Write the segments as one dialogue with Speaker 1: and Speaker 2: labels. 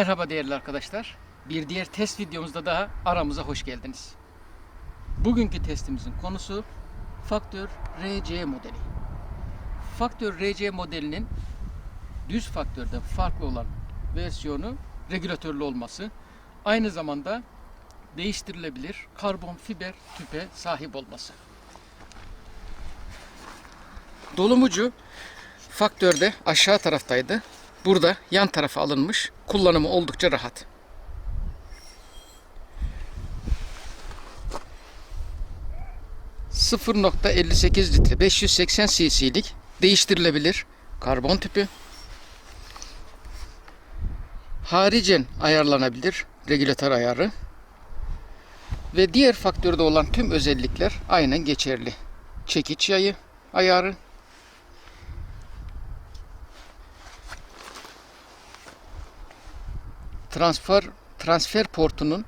Speaker 1: Merhaba değerli arkadaşlar. Bir diğer test videomuzda daha aramıza hoş geldiniz. Bugünkü testimizin konusu Faktör RC modeli. Faktör RC modelinin düz faktörden farklı olan versiyonu regülatörlü olması. Aynı zamanda değiştirilebilir karbon fiber tüpe sahip olması. Dolumucu faktörde aşağı taraftaydı. Burada yan tarafa alınmış. Kullanımı oldukça rahat. ...0.58 litre 580 cc'lik değiştirilebilir karbon tüpü. Haricen ayarlanabilir regülatör ayarı. Ve diğer faktörde olan tüm özellikler aynen geçerli. Çekiç yayı ayarı, transfer transfer portunun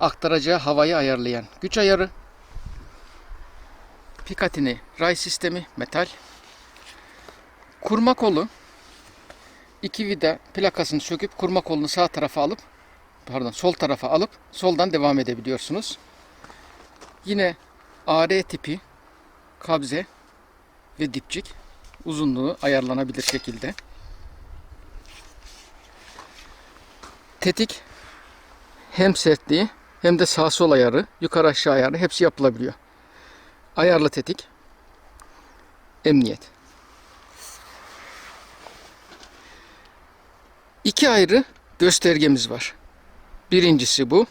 Speaker 1: aktaracağı havayı ayarlayan güç ayarı, Picatinny ray sistemi metal, kurma kolu, iki vida plakasını söküp kurma kolunu sağ tarafa alıp pardon sol tarafa alıp soldan devam edebiliyorsunuz. Yine AR tipi kabze ve dipçik uzunluğu ayarlanabilir şekilde. Tetik hem sertliği hem de sağ sol ayarı, yukarı aşağı ayarı hepsi yapılabiliyor. Ayarlı tetik, emniyet. İki ayrı göstergemiz var. Birincisi bu.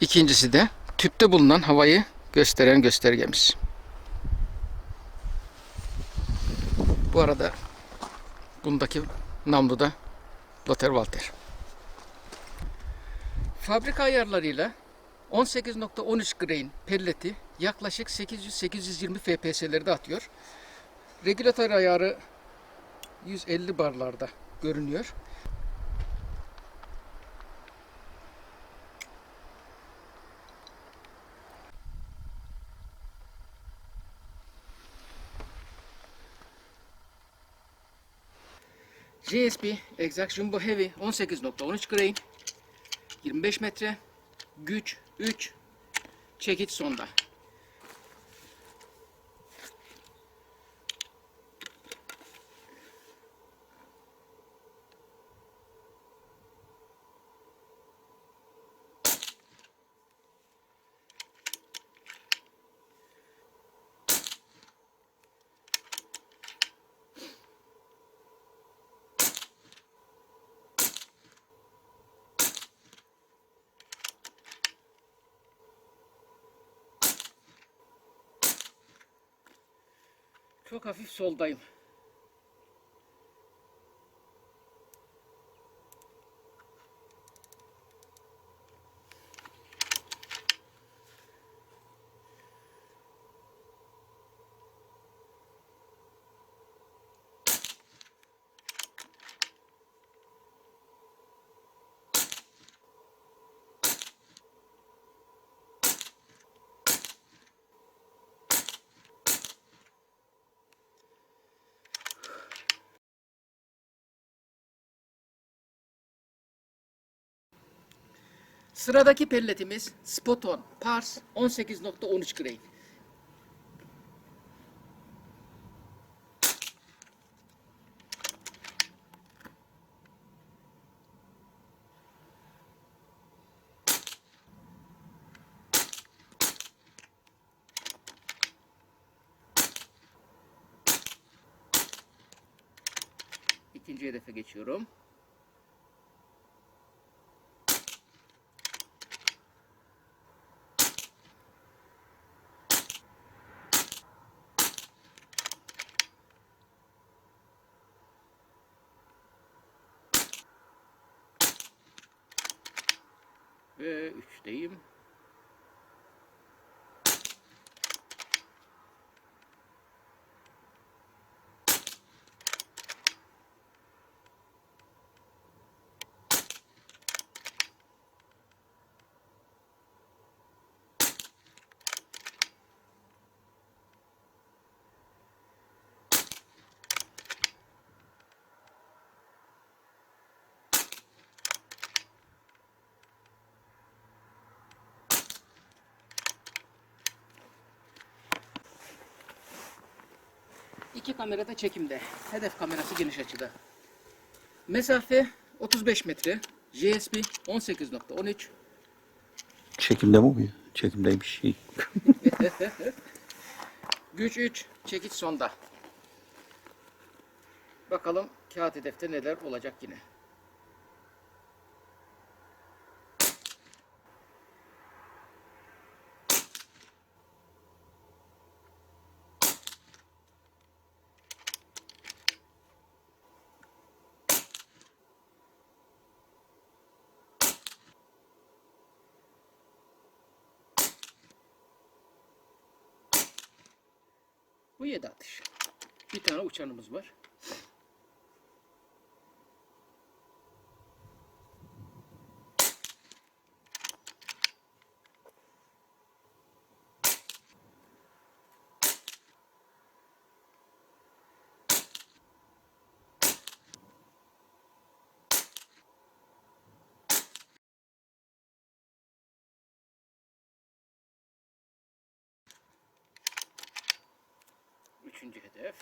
Speaker 1: İkincisi de tüpte bulunan havayı gösteren göstergemiz. Bu arada bundaki namlu da Lothar Walter. Fabrika ayarlarıyla 18.13 grain pelleti yaklaşık 800-820 FPS'lerde atıyor. Regülatör ayarı 150 barlarda görünüyor. GSP Exact Jumbo Heavy 18.13 grain 25 metre. Güç 3. Çekiç sonda. Çok hafif soldayım. Sıradaki pelletimiz Spoton Pars 18.13 grain. İkinci hedefe geçiyorum. Ve İki kamera da çekimde. Hedef kamerası geniş açıda. Mesafe 35 metre. JSP 18.13.
Speaker 2: Çekimde mi bu ya? Çekimdeymiş. İyi.
Speaker 1: Güç 3. Çekiç sonda. Bakalım kağıt hedefte neler olacak yine. Bu 7 atış. Bir tane uçanımız var. Hedef.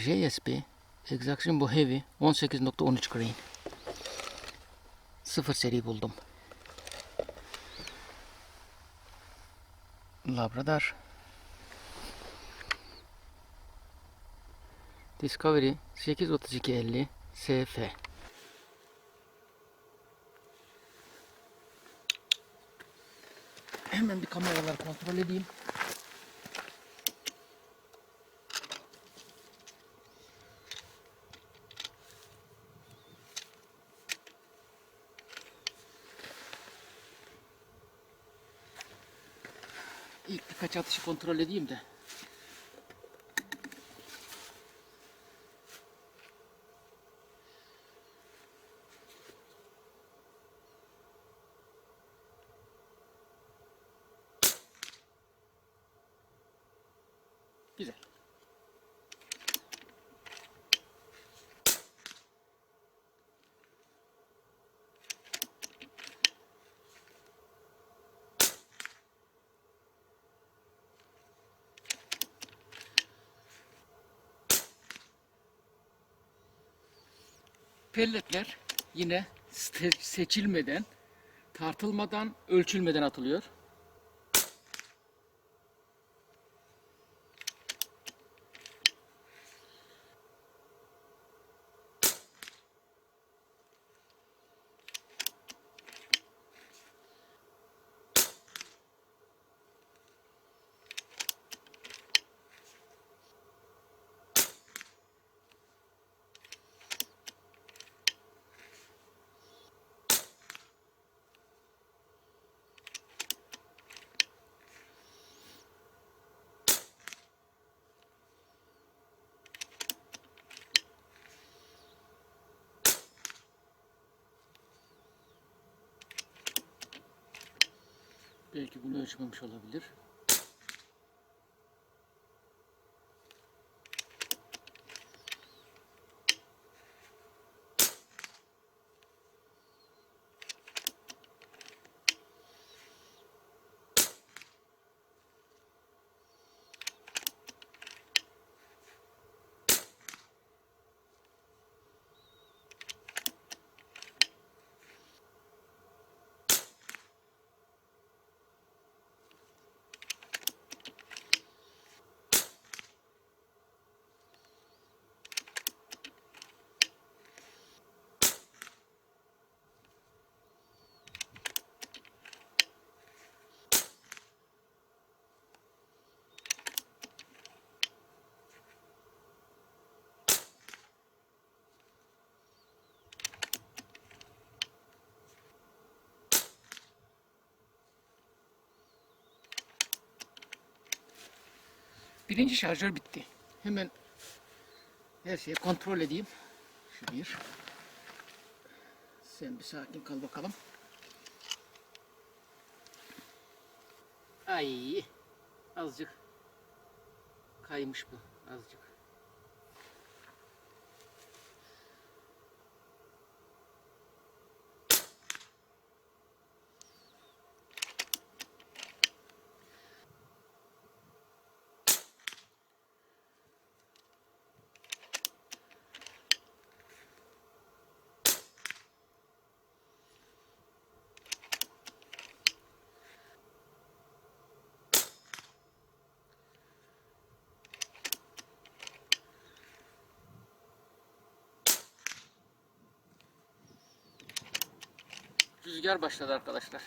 Speaker 1: JSP Exaction bu Heavy 18.13 grain. Sıfır seri buldum. Labrador. Discovery 83250 SF. Hemen bir kameraları kontrol edeyim. İlk birkaç atışı kontrol edeyim de. Güzel. Pelletler yine seçilmeden, tartılmadan, ölçülmeden atılıyor. Belki bunu ölçmemiş olabilir. Birinci şarjör bitti. Hemen her şeyi kontrol edeyim. Şu bir. Sen bir sakin kal bakalım. Ay azıcık kaymış bu azıcık. Rüzgar başladı arkadaşlar.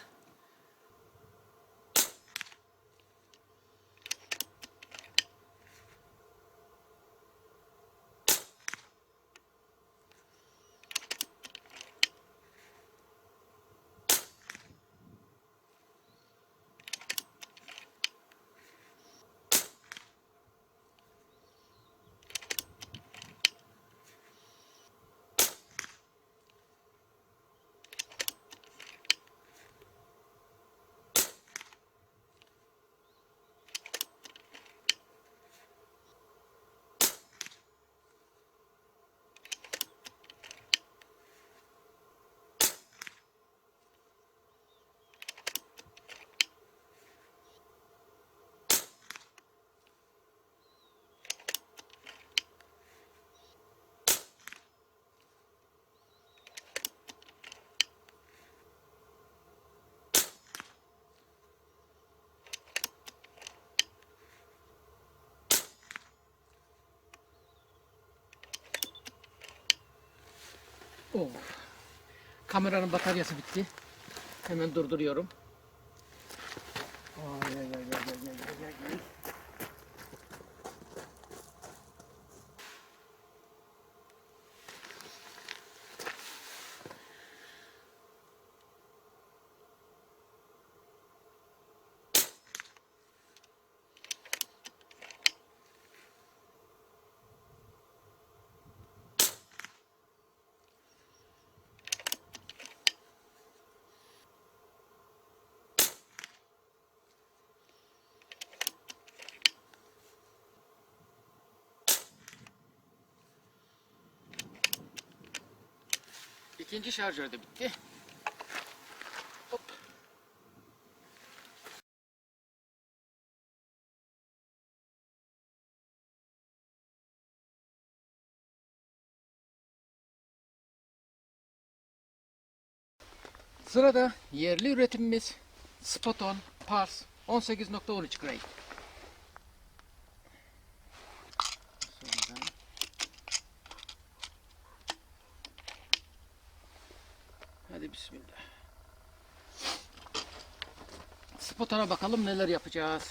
Speaker 1: Oh. Kameranın bataryası bitti. Hemen durduruyorum. Ay, ay, ay, ay, ay, ay, ay, ay. İkinci şarjör de bitti. Hop. Sırada yerli üretimimiz Spoton Pars 18.13 grade. Spotona bakalım neler yapacağız.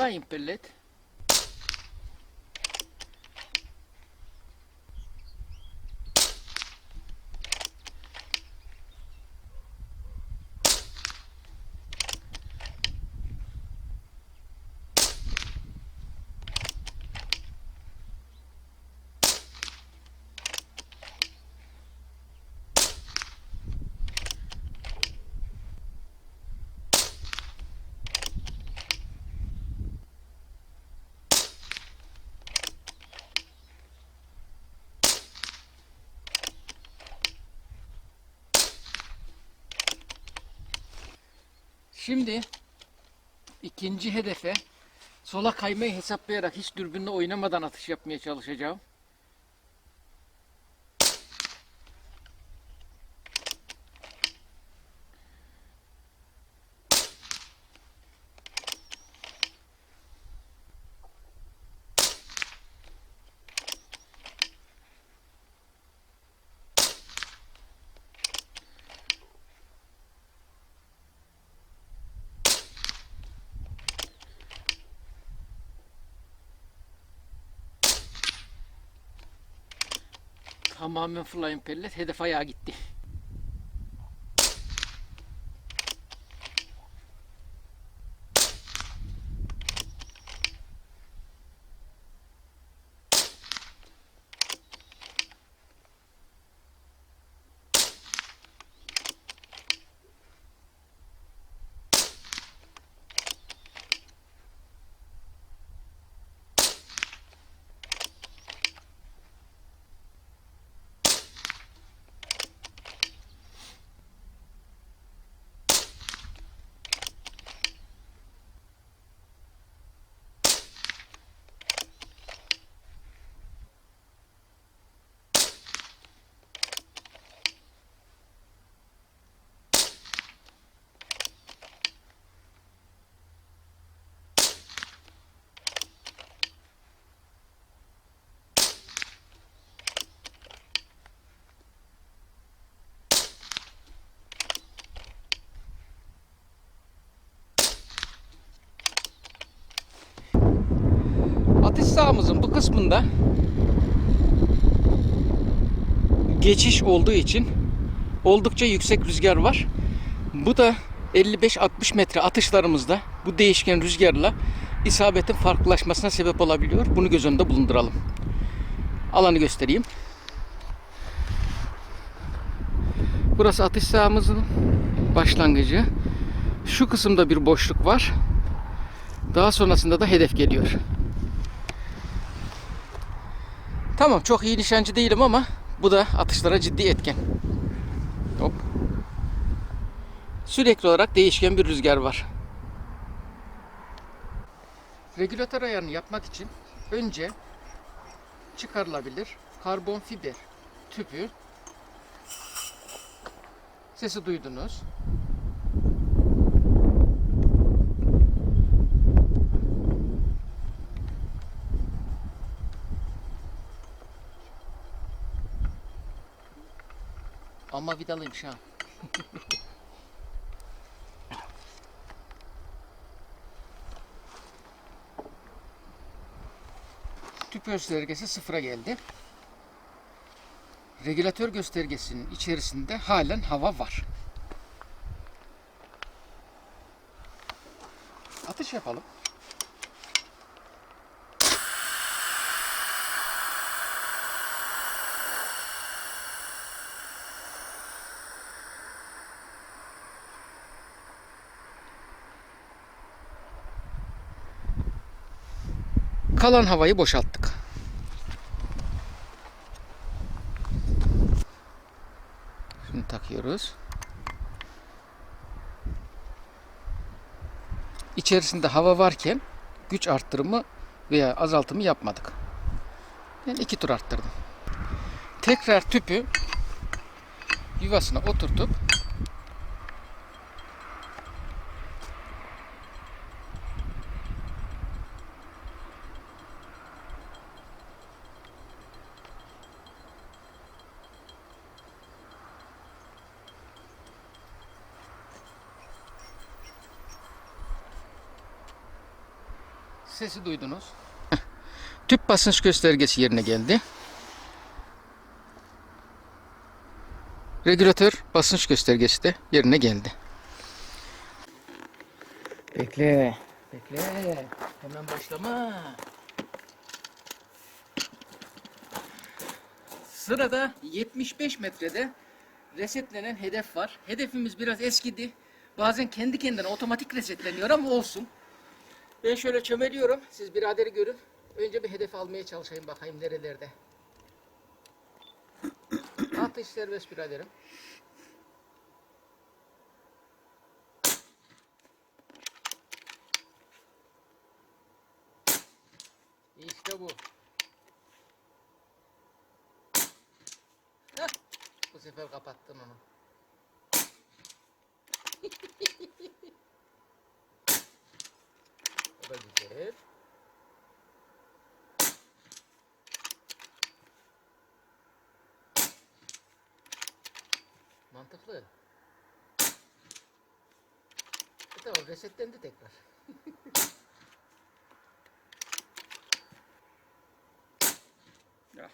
Speaker 1: Flying pellet. Şimdi ikinci hedefe sola kaymayı hesaplayarak hiç dürbünle oynamadan atış yapmaya çalışacağım. Tamamen flying pellet hedef ayağa gitti. Sahamızın bu kısmında geçiş olduğu için oldukça yüksek rüzgar var. Bu da 55-60 metre atışlarımızda bu değişken rüzgarla isabetin farklılaşmasına sebep olabiliyor. Bunu göz önünde bulunduralım. Alanı göstereyim. Burası atış sahamızın başlangıcı. Şu kısımda bir boşluk var. Daha sonrasında da hedef geliyor. Tamam çok iyi nişancı değilim ama bu da atışlara ciddi etken. Hop. Sürekli olarak değişken bir rüzgar var. Regülatör ayarını yapmak için önce çıkarılabilir karbon fiber tüpü sesi duydunuz. Ama vidalıymış ha. Tüp göstergesi sıfıra geldi. Regülatör göstergesinin içerisinde halen hava var. Atış yapalım. Kalan havayı boşalttık. Şunu takıyoruz. İçerisinde hava varken güç arttırımı veya azaltımı yapmadık. Ben iki tur arttırdım. Tekrar tüpü yuvasına oturtup Sesi duydunuz. Tüp basınç göstergesi yerine geldi. Regülatör basınç göstergesi de yerine geldi. Bekle. Bekle. Hemen başlama. Sırada 75 metrede resetlenen hedef var. Hedefimiz biraz eskidi. Bazen kendi kendine otomatik resetleniyor ama olsun. Ben şöyle çömeliyorum. Siz biraderi görün. Önce bir hedef almaya çalışayım bakayım nerelerde. Atış serbest biraderim. İşte bu. Heh, bu sefer kapattın onu. da güzel. Mantıklı. E tamam resetlendi tekrar.
Speaker 2: Ya.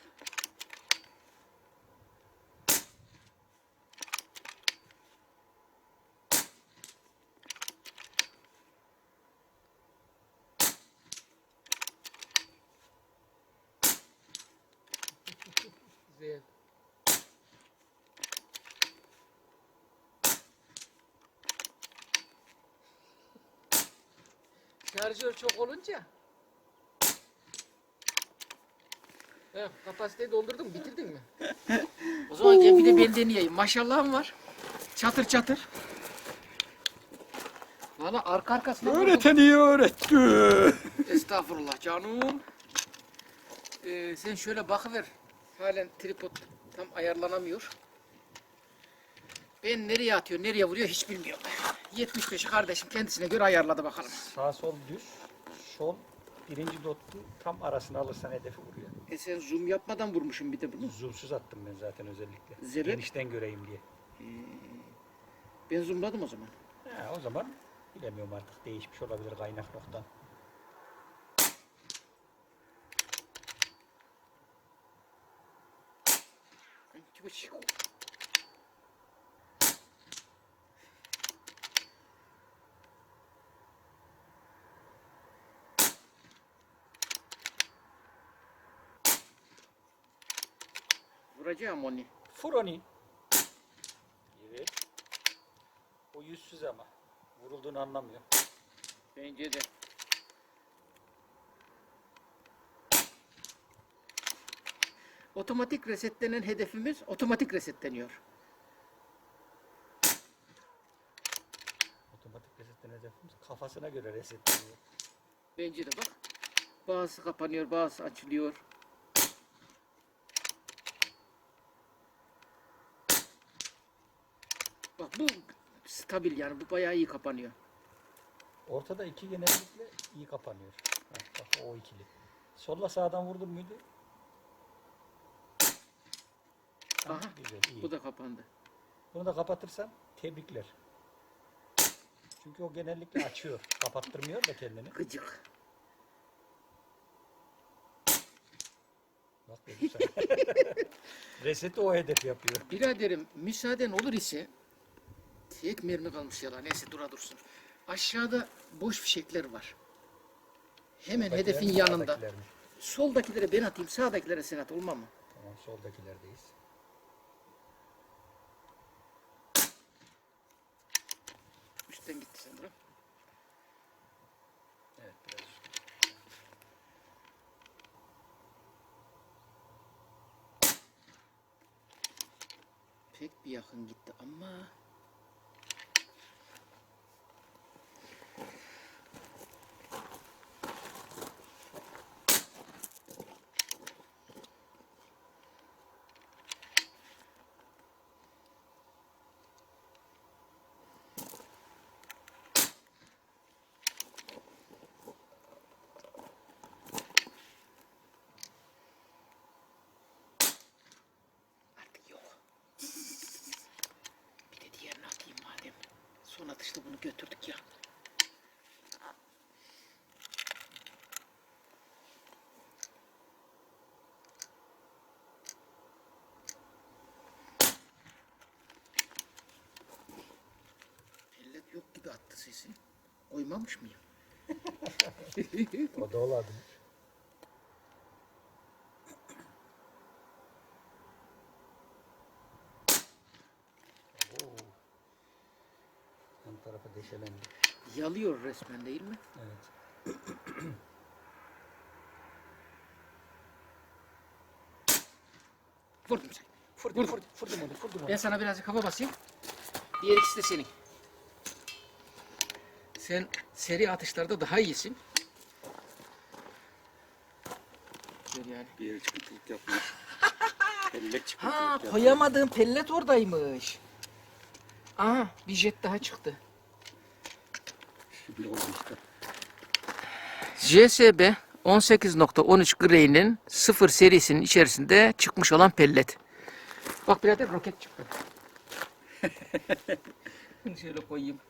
Speaker 1: Güzel. Şarjör çok olunca Evet, kapasiteyi doldurdun mu? Bitirdin mi? o zaman gel bir de ben deneyeyim. Maşallahım var. Çatır çatır. Valla arka arkasına vurdum.
Speaker 2: Öğreteni öğretti.
Speaker 1: Estağfurullah canım. Ee, sen şöyle bakıver. Halen tripod tam ayarlanamıyor. Ben nereye atıyor, nereye vuruyor hiç bilmiyorum. 75'i kardeşim kendisine göre ayarladı bakalım.
Speaker 3: Sağ sol düz, sol birinci dotun tam arasına alırsan hedefi vuruyor.
Speaker 1: E sen zoom yapmadan vurmuşum bir de bunu.
Speaker 3: Zoomsuz attım ben zaten özellikle.
Speaker 1: Zerre-
Speaker 3: Genişten göreyim diye.
Speaker 1: Ben zoomladım o zaman.
Speaker 3: Ha, o zaman bilemiyorum artık değişmiş olabilir kaynak noktan.
Speaker 1: Vuracağım onu.
Speaker 3: Furoni. Evet. O yüzsüz ama. Vurulduğunu anlamıyor.
Speaker 1: Bence de. Otomatik resetlenen hedefimiz otomatik resetleniyor.
Speaker 3: Otomatik resetten hedefimiz kafasına göre resetleniyor.
Speaker 1: Bence de bak. Bazısı kapanıyor, bazısı açılıyor. Bu stabil yani bu bayağı iyi kapanıyor.
Speaker 3: Ortada iki genellikle iyi kapanıyor. Bak o ikili. Solla sağdan vurdun muydu?
Speaker 1: Aha,
Speaker 3: Güzel, iyi.
Speaker 1: Bu da kapandı.
Speaker 3: Bunu da kapatırsan tebrikler. Çünkü o genellikle açıyor. Kapattırmıyor da kendini.
Speaker 1: Gıcık.
Speaker 3: Bak dedim sana. Reseti o hedef yapıyor.
Speaker 1: Biraderim müsaaden olur ise tek mermi kalmış ya da neyse dura dursun. Aşağıda boş fişekler var. Hemen
Speaker 3: Soldakiler
Speaker 1: hedefin yanında.
Speaker 3: mi?
Speaker 1: Soldakilere ben atayım, sağdakilere sen at olmaz mı?
Speaker 3: Tamam soldakilerdeyiz.
Speaker 1: Üstten gitti sen bırak.
Speaker 3: Evet biraz.
Speaker 1: Pek bir yakın gitti ama artık yok. Bir de diğerini atayım madem. Son atışta bunu götürdük ya. Millet yok gibi attı sesi. Koymamış mıyım?
Speaker 3: O da olabilir. Deşelendi.
Speaker 1: Yalıyor resmen değil mi?
Speaker 3: Evet.
Speaker 1: Vurdum sen.
Speaker 3: Fırdım,
Speaker 1: Vurdum.
Speaker 3: fırdım, fırdım onu, fırdım onu.
Speaker 1: Ben sana birazcık hava basayım. Diğer ikisi de senin. Sen seri atışlarda daha iyisin. ver yani.
Speaker 2: Bir yere çıkıntılık yapmış. Bellek çıkıntılık
Speaker 1: Ha
Speaker 2: yapmış.
Speaker 1: koyamadığım pellet oradaymış. Aha bir jet daha çıktı. JSB 18.13 Grey'nin 0 serisinin içerisinde çıkmış olan pellet. Bak birader roket çıktı. Şöyle koyayım.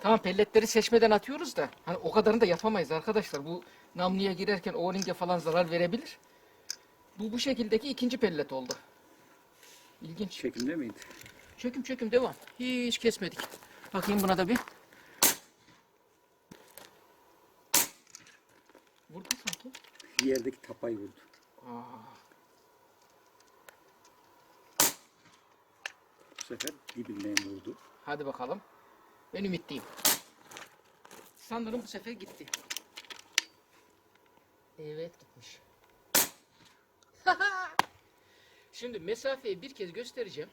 Speaker 1: Tamam pelletleri seçmeden atıyoruz da hani o kadarını da yapamayız arkadaşlar. Bu namluya girerken o-ring'e falan zarar verebilir. Bu bu şekildeki ikinci pellet oldu. İlginç.
Speaker 2: Çekimde miydi?
Speaker 1: Çöküm çöküm devam. Hiç kesmedik. Bakayım buna da bir. Vurdu sanki.
Speaker 2: Yerdeki tapayı vurdu.
Speaker 1: Aa,
Speaker 2: Bu sefer dibinden vurdu.
Speaker 1: hadi bakalım. Ben ümitliyim. Sanırım bu sefer gitti. Evet gitmiş. Şimdi mesafeyi bir kez göstereceğim.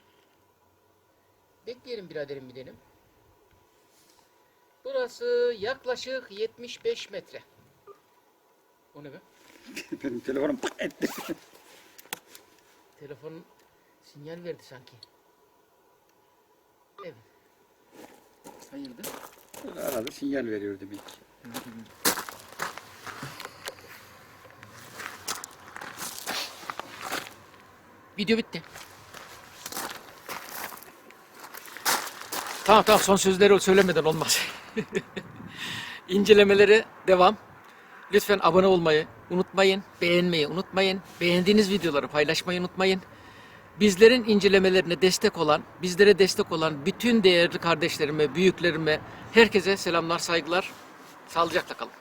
Speaker 1: Bekleyelim biraderim bir dedim. Burası yaklaşık 75 metre. O ne be?
Speaker 2: Benim telefonum pıt etti.
Speaker 1: Telefon sinyal verdi sanki. Evet. Hayırdır?
Speaker 2: Arada sinyal veriyor demek ki.
Speaker 1: Video bitti. Tamam tamam son sözleri söylemeden olmaz. İncelemelere devam. Lütfen abone olmayı unutmayın. Beğenmeyi unutmayın. Beğendiğiniz videoları paylaşmayı unutmayın. Bizlerin incelemelerine destek olan, bizlere destek olan bütün değerli kardeşlerime, büyüklerime, herkese selamlar, saygılar. Sağlıcakla kalın.